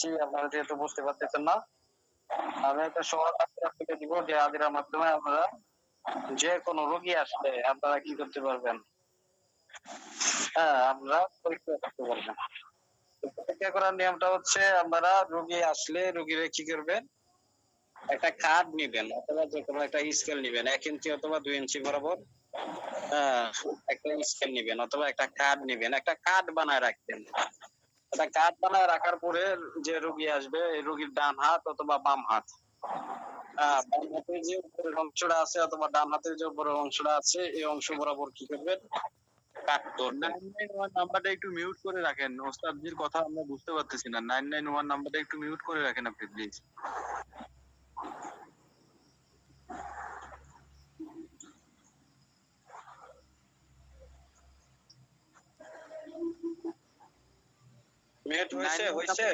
দিচ্ছি আপনারা যেহেতু বুঝতে পারতেছেন না আমি একটা সহজ আপনাকে দিব যে আদিরার মাধ্যমে আপনারা যে কোনো রোগী আসলে আপনারা কি করতে পারবেন? হ্যাঁ পরীক্ষা করতে পারবেন। পরীক্ষা করার নিয়মটা হচ্ছে আপনারা রোগী আসলে রোগীরা কি করবেন? একটা কার্ড নিবেন অথবা যে কোনো একটা স্কেল নিবেন এক ইঞ্চি অথবা দুই ইঞ্চি বরাবর হ্যাঁ, একটা স্কেল নিবেন অথবা একটা কার্ড নিবেন একটা কার্ড বানায় রাখবেন। একটা কাঠ বানায় রাখার পরে যে রোগী আসবে, এই রোগীর ডান হাত অথবা বাম হাত। বাম হাতের যে উপরের অংশটা আছে অথবা ডান হাতের যে উপরের অংশটা আছে, এই অংশ বরাবর কি করবেন? নাম্বারটা একটু মিউট করে রাখেন। ওস্তাদজির কথা আমরা বুঝতে পারতেছি না। নাইন নাইন ওয়ান নাম্বারটা একটু মিউট করে রাখেন আপনি, প্লিজ। হয়েছে হয়েছে।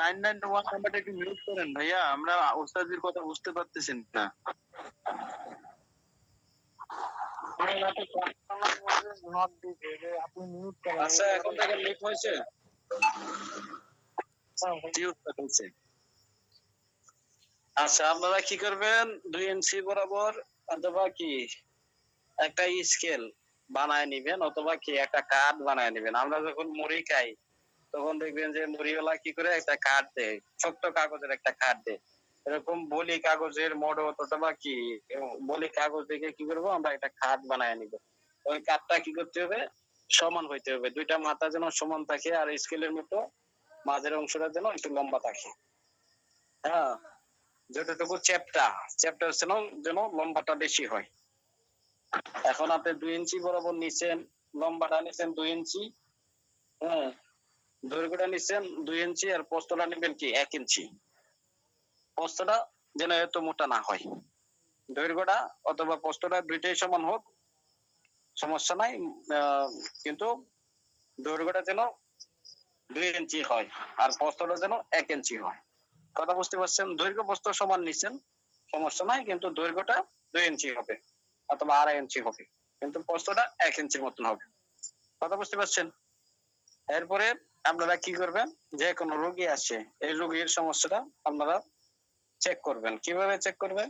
নাইন নাইন ওয়ান নাম্বারটা একটু মিউট করেন ভাইয়া আমরা ওস্তাদজির কথা বুঝতে পারতেছি না। আচ্ছা এখন হয়েছে? আচ্ছা আপনারা কি করবেন? দুই ইঞ্চি বরাবর অথবা কি একটা স্কেল বানায় নিবেন অথবা কি একটা কার্ড বানায় নিবেন। আমরা যখন মুড়ি খাই তখন দেখবেন যে মুড়িওয়ালা কি করে একটা কার্ড দেয়, ছোট্ট কাগজের একটা কার্ড দেয়। এরকম বলি কাগজের মডত অথবা কি বলি কাগজ দেখে কি করব, আমরা একটা কার্ড বানায় নিব। ওই কার্ডটা কি করতে হবে? সমান হইতে হবে। দুইটা মাথা যেন সমান থাকে আর স্কেলের মতো মাঝের অংশটা যেন একটু লম্বা থাকে। হ্যাঁ যতটুকু চ্যাপটা চ্যাপটা যেন যেন লম্বাটা বেশি হয়। এখন আপনি দুই ইঞ্চি বরাবর নিছেন, লম্বাটা নিছেন দুই ইঞ্চি। হ্যাঁ দৈর্ঘ্যটা নিছেন দুই ইঞ্চি আর পোস্তটা নেবেন কি এক ইঞ্চি। পোস্তটা যেন এত মোটা না হয়। দৈর্ঘ্যটা অথবা পোস্তটা দুইটাই সমান হোক, সমস্যা নাই কিন্তু দৈর্ঘ্যটা যেন দুই ইঞ্চি হয় আর পোস্তটা যেন এক ইঞ্চি হয়। কথা বুঝতে পারছেন? দৈর্ঘ্য বস্তু সমান নিচ্ছেন, সমস্যা নাই, কিন্তু দৈর্ঘ্যটা দুই ইঞ্চি হবে অথবা আড়াই ইঞ্চি হবে, কিন্তু পোস্তটা এক ইঞ্চির মতন হবে। কথা বুঝতে পারছেন? এরপরে আপনারা কি করবেন? যে কোনো রোগী আছে এই রোগীর সমস্যাটা আপনারা চেক করবেন। কীভাবে চেক করবেন?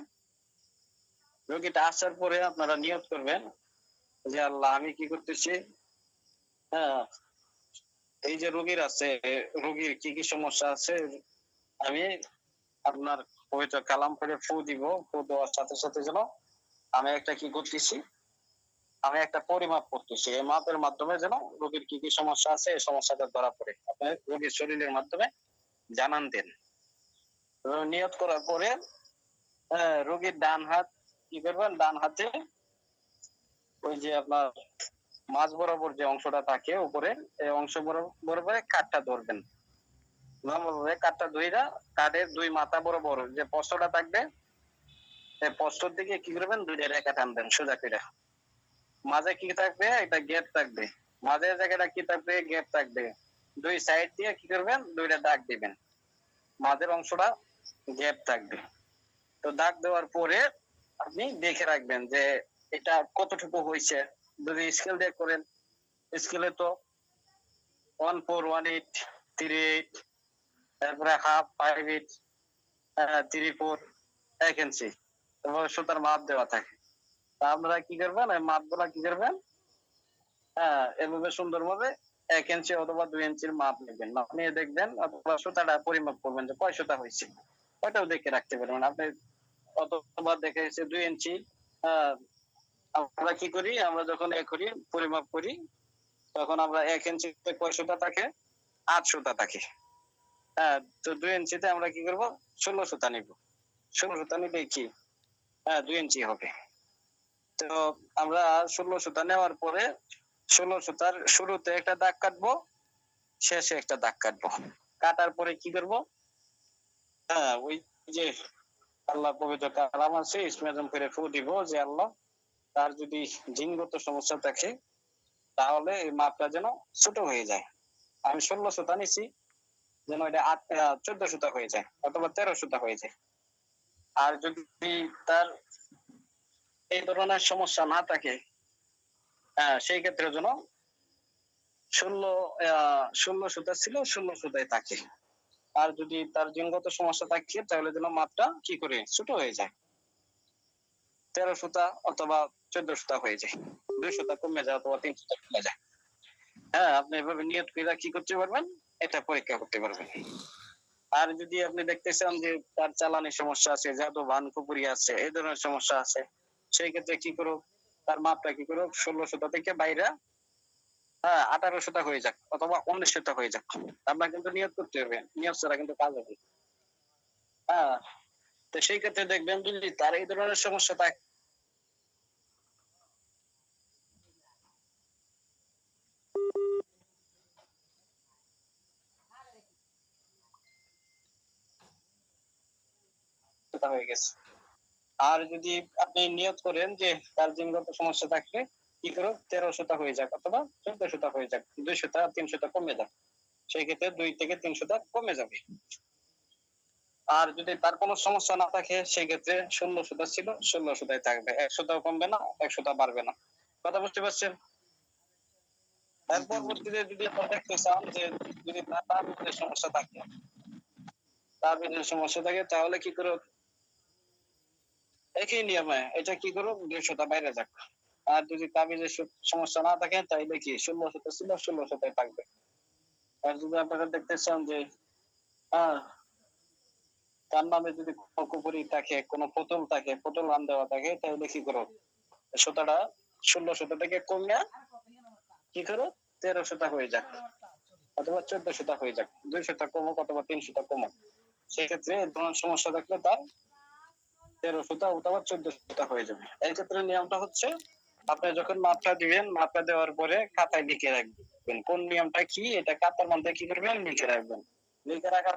রোগীটা আসার পরে আপনারা নিয়োগ করবেন যে, আল্লাহ, আমি কি করতেছি? হ্যাঁ এই যে রোগীর আছে, রোগীর কি কি সমস্যা আছে, আমি আপনার পবিত্র কালাম করে ফু দিব। ফু দেওয়ার সাথে সাথে যেন আমি একটা কি করতেছি? আমি একটা পরিমাপ করতেছি। এই মাপের মাধ্যমে যেন রোগীর কি কি সমস্যা আছে, এই সমস্যাটা ধরা পড়ে। আপনি রোগীর শরীরের মাধ্যমে জানান দেন। নিয়ত করার পরে রোগীর ডান হাত কি করবেন? ডান হাতে ওই যে আপনার মাঝ বরাবর যে অংশটা থাকে, উপরে এই অংশ বরাবর কাঠটা ধরবেন। কাঠটা ধুইরা কাঠের দুই মাথা বরাবর যে পস্তটা থাকবে পস্তর দিকে কি করবেন? দুইটা রেখা টানবেন সোজা করে। মাঝে কি থাকবে? একটা গ্যাপ থাকবে। মাঝের জায়গাটা কি থাকবে? গ্যাপ থাকবে। দুই সাইড দিয়ে কি করবেন? দুইটা দাগ দিবেন। মাঝের অংশটা গ্যাপ থাকবে। তো দাগ দেওয়ার পরে আপনি দেখে রাখবেন যে এটা কতটুকু হয়েছে। যদি স্কেল দিয়ে করেন স্কেলে তো one four one eight three eight তারপরে half five eight three four এক ইঞ্চি সুতার মাপ দেওয়া থাকে। তা আপনারা কি করবেন মাপগুলা কি করবেন? হ্যাঁ এভাবে সুন্দরভাবে এক ইঞ্চি অথবা দুই ইঞ্চির মাপ নেবেন। মাপ নিয়ে দেখবেন অথবা সুতাটা পরিমাপ করবেন যে কয় সুতা হয়েছে। ওইটাও দেখে রাখতে পারবেন। আপনি অথবা দেখে এসে দুই ইঞ্চি আমরা কি করি? আমরা যখন এ করি, পরিমাপ করি, তখন আমরা এক ইঞ্চিতে কয় সুতা থাকে? আট সুতা থাকে। হ্যাঁ তো দুই ইঞ্চিতে আমরা কি করব? ষোলো সুতা নিব। ষোলো সুতা নিলে কি? হ্যাঁ দুই ইঞ্চি হবে। তো আমরা ষোলো সুতা নেওয়ার পরে ষোলো সুতার শুরুতে একটা দাগ কাটবো, শেষে একটা দাগ কাটবো। কাটার পরে কি করব? হ্যাঁ ওই যে আল্লাহ পবিত্র কালাম আছে ইসমাজম করে ফু দিব যে আল্লাহ তার যদি জিনগত সমস্যা থাকে, তাহলে এই মাপটা যেন ছোট হয়ে যায়। আমি ষোলো সুতা নিছি, যেন এটা আট চোদ্দ সুতা হয়ে যায়, অথবা তেরো সুতা হয়ে যায়। আর যদি তার এই ধরনের সমস্যা না থাকে। সেই ক্ষেত্রে যেন আহ, ষোলো সুতা ছিল ষোলো সুতায় থাকে। আর যদি তার জিনগত সমস্যা থাকে তাহলে যেন মাপটা কি করে? ছোট হয়ে যায়। তেরো সুতা অথবা চোদ্দ সুতা হয়ে যায়। দুই সুতা কমে যায় অথবা তিন সুতা কমে যায়। হ্যাঁ আপনি এভাবে নিয়ত করে কি করতে পারবেন? এটা পরীক্ষা করতে পারবেন। আর যদি আপনি দেখতে চান যে তার চালানের সমস্যা আছে জাদু ভান কুপুরি আছে এই ধরনের সমস্যা আছে সেই ক্ষেত্রে কি করুক, তার মাপটা কি করুক, ষোলো সুতা থেকে বাইরে হ্যাঁ আঠারো সুতা হয়ে যাক অথবা উনিশ সুতা হয়ে যাক। আপনার কিন্তু নিয়ত করতে হবে নিয়ত ছাড়া কিন্তু কাজ হবে হ্যাঁ তো সেই ক্ষেত্রে দেখবেন যদি তার এই ধরনের সমস্যা থাকে হয়ে গেছে। আর যদি আপনি নিয়ত করেন যে তার জিনগত সমস্যা থাকলে কি করো তেরো সুতা হয়ে যাক অথবা চোদ্দ সুতা হয়ে যাক দুই সুতা তিন সুতা কমে যাক। সেই ক্ষেত্রে দুই থেকে তিন সুতা কমে যাবে। আর যদি তার কোনো সমস্যা না থাকে সেই ক্ষেত্রে ষোলো সুতা ছিল ষোলো সুতায় থাকবে। এক সুতাও কমবে না এক সুতা বাড়বে না। কথা বুঝতে পারছেন? এর পরবর্তীতে যদি আপনারা দেখতে চান যে যদি তার সমস্যা থাকে তাবিজের সমস্যা থাকে তাহলে কি করো একই নিয়মে এটা কি করো দুইশোটা বাইরে যাক। আর যদি তাবিজের সমস্যা না থাকে, তাইলে কি ষোলো শত ছিল ষোলো শতায় থাকবে। আর যদি আপনারা দেখতে চান যে হ্যাঁ তার নামে যদি কুপুরি থাকে, কোনো পুতুল থাকে, পুতুল নাম দেওয়া থাকে তাহলে কি করো সুতাটা ষোলো সুতা থেকে কমিয়া কি করো তেরো সুতা হয়ে যাক। অথবা চোদ্দ সুতা হয়ে যাক। দুই সুতা কমুক অথবা তিন সুতা কমুক। সেক্ষেত্রে ধরনের সমস্যা থাকলে তার তেরো সুতা অথবা চোদ্দ সুতা হয়ে যাবে। এই ক্ষেত্রে নিয়মটা হচ্ছে, আপনি যখন মাপটা দিবেন, মাপটা দেওয়ার পরে খাতায় লিখে রাখবেন। কোন নিয়মটা কি, এটা খাতার মধ্যে কি করবেন, লিখে রাখবেন। লিখে রাখার